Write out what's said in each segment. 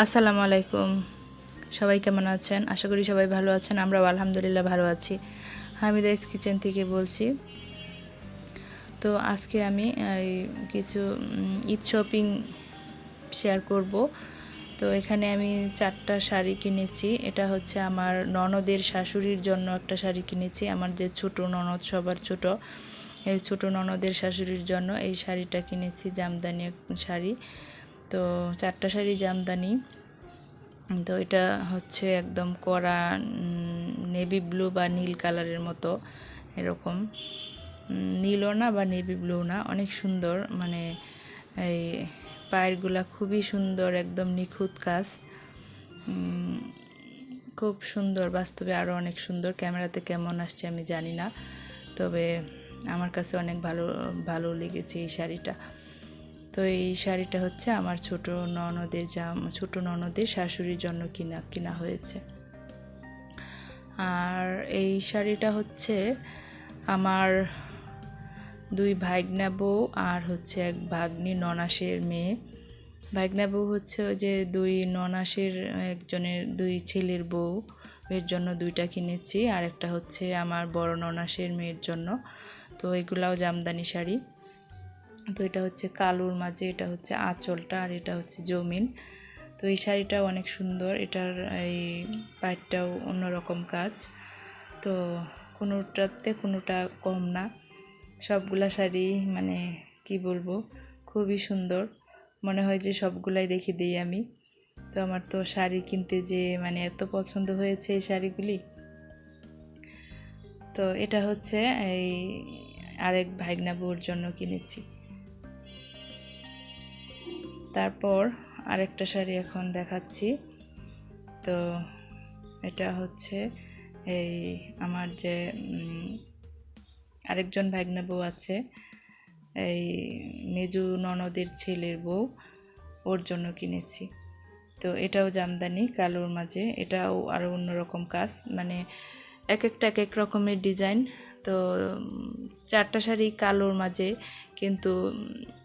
আসসালামু আলাইকুম। সবাই কেমন আছেন? আশা করি সবাই ভালো আছেন, আমরাও আলহামদুলিল্লাহ ভালো আছি। হামিদাইস কিচেন থেকে বলছি। তো আজকে আমি কিছু ঈদ শপিং শেয়ার করব। তো এখানে আমি চারটা শাড়ি কিনেছি। এটা হচ্ছে আমার ননদের শাশুড়ির জন্য একটা শাড়ি কিনেছি, আমার যে ছোট ননদ, সবার ছোট। এই ছোট ননদের শাশুড়ির জন্য এই শাড়িটা কিনেছি, জামদানি শাড়ি। তো চারটা শাড়ি জামদানি। তো এটা হচ্ছে একদম কড়া নেভি ব্লু বা নীল কালারের মতো এরকম। নীলও না বা নেভি ব্লু না, অনেক সুন্দর। মানে এই পায়েরগুলা খুবই সুন্দর, একদম নিখুঁত কাজ। খুব সুন্দর, বাস্তবে আরও অনেক সুন্দর। ক্যামেরাতে কেমন আসছে আমি জানি না, তবে আমার কাছে অনেক ভালো ভালো লেগেছে এই শাড়িটা। তো এই শাড়িটা হচ্ছে আমার ছোট ননদের জাম, ছোট ননদের শাশুড়ির জন্য কিনা কিনা হয়েছে। আর এই শাড়িটা হচ্ছে আমার দুই ভাগনা বউ আর হচ্ছে এক ভাগ্নি ননাসের মেয়ে। ভাগনা বউ হচ্ছে যে দুই ননাসের একজনের দুই ছেলের বউ, এর জন্য দুইটা কিনেছি। আর একটা হচ্ছে আমার বড় ননাসের মেয়ের জন্য। তো এগুলাও জামদানি শাড়ি। তো এটা হচ্ছে কালুর মাঝে, এটা হচ্ছে আঁচলটা আর এটা হচ্ছে জমিন। তো এই শাড়িটাও অনেক সুন্দর, এটার এই পাইটটাও অন্যরকম কাজ। তো কোনোটাতে কোনোটা কম না, সবগুলা শাড়ি মানে কি বলব, খুবই সুন্দর। মনে হয় যে সবগুলাই রেখে দিই আমি। তো আমার তো শাড়ি কিনতে যে মানে এত পছন্দ হয়েছে এই শাড়িগুলি। তো এটা হচ্ছে এই আরেক ভাগনা বউর জন্য কিনেছি। তারপর আরেকটা শাড়ি এখন দেখাচ্ছি। তো এটা হচ্ছে এই আমার যে আরেকজন ভাগ্না বউ আছে, এই মেজু ননদের ছেলের বউ, ওর জন্য কিনেছি। তো এটাও জামদানি কালোর মাঝে, এটাও আরও অন্যরকম কাজ মানে এক একটা এক এক রকমের ডিজাইন। তো চারটা শাড়ি কালোর মাঝে, কিন্তু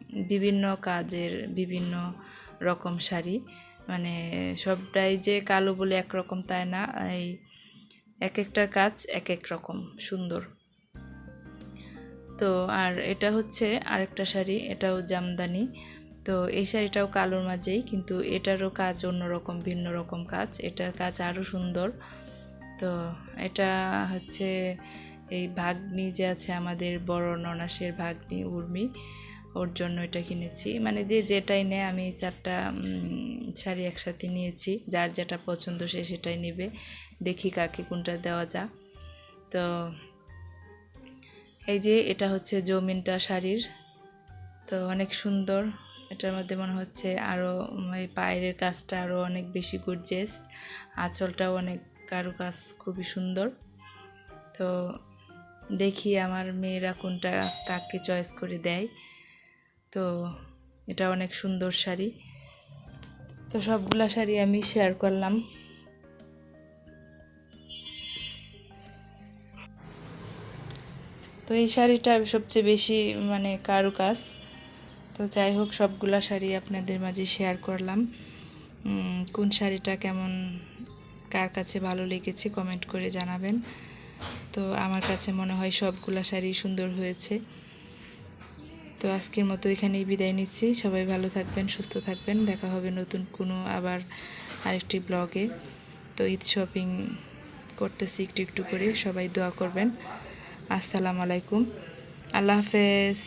বিভিন্ন কাজের বিভিন্ন রকম শাড়ি। মানে সবটাই যে কালো বলে একরকম তাই না, এই এক একটার কাজ এক এক রকম, সুন্দর। তো আর এটা হচ্ছে আরেকটা শাড়ি, এটাও জামদানি। তো এই শাড়িটাও কালোর মাঝেই, কিন্তু এটারও কাজ অন্যরকম, ভিন্ন রকম কাজ। এটার কাজ আরও সুন্দর। তো এটা হচ্ছে এই ভাগ্নি যে আছে আমাদের বড় ননাসের ভাগ্নি, উর্মি। ওর জন্য এটা কিনেছি। মানে যে যেটাই নেয়, আমি চারটা শাড়ি একসাথে নিয়েছি। যার যেটা পছন্দ সে সেটাই নেবে। দেখি কাকে কোনটা দেওয়া যা তো এই যে এটা হচ্ছে জমিনটা শাড়ির। তো অনেক সুন্দর। এটার মধ্যে মনে হচ্ছে আরও এই পায়ের কাজটা আরও অনেক বেশি গর্জেস আঁচলটাও অনেক কারুকাজ, খুবই সুন্দর। তো দেখি আমার মেয়েরা কোনটা, কাকে চয়েস করে দেয়। তো এটা অনেক সুন্দর শাড়ি। তো সবগুলা শাড়ি আমি শেয়ার করলাম। তো এই শাড়িটা সবচেয়ে বেশি মানে কারুকাজ তো যাই হোক, সবগুলা শাড়ি আপনাদের মাঝে শেয়ার করলাম। কোন শাড়িটা কেমন, কার কাছে ভালো লেগেছে কমেন্ট করে জানাবেন। তো আমার কাছে মনে হয় সবগুলা শাড়ি সুন্দর হয়েছে। তো আজকের মতো এখানেই বিদায় নিচ্ছি। সবাই ভালো থাকবেন, সুস্থ থাকবেন। দেখা হবে নতুন কোনো আবার আরেকটি ব্লগে। তো ঈদ শপিং করতেছি একটু একটু করে। সবাই দোয়া করবেন। আসসালামু আলাইকুম। আল্লাহ হাফেজ।